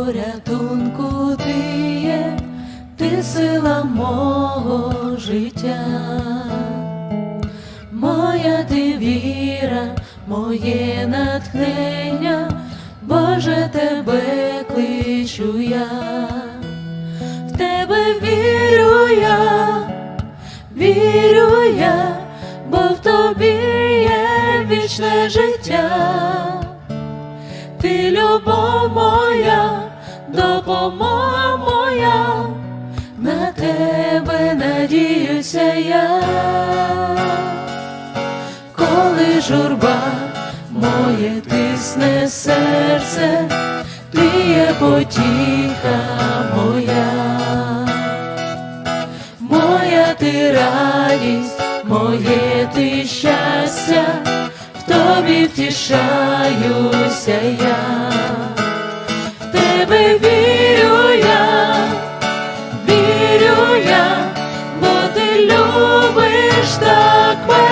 порятунку ти є, ти сила мого життя, моя ти віра, моє натхнення, Боже, тебе кличу я, в тебе вірю я, вірю я, бо в тобі є вічне життя. Ти любов моя, допомога моя, на тебе надіюся я, коли журба моє тисне серце, ти є потіха моя, моя ти радість, моє ти щастя в тобі втішаюся я,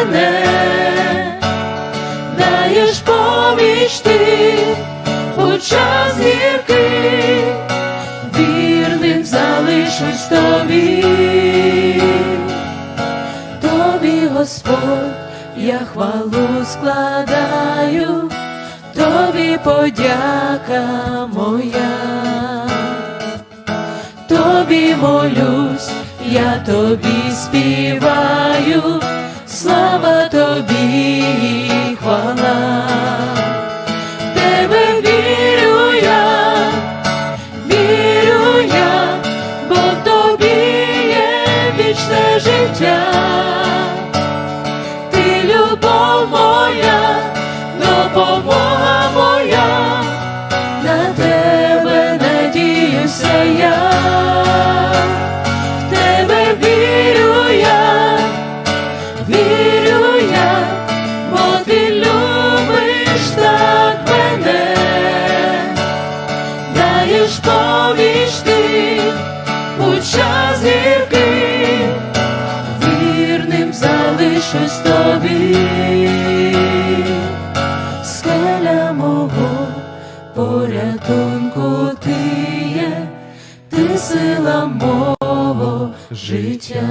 мене, даєш поміч ти у час гіркий, вірним залишусь тобі. Тобі, Господь, я хвалу складаю, тобі подяка моя, тобі молюсь, я тобі співаю, слава тобі хвала. Тебе вірю я, вірю я, бо тобі є вічне життя, ти любов моя, допомога моя, на тебе надіюся я, залишусь тобі, скеля мого порятунку ти є, ти сила мого життя.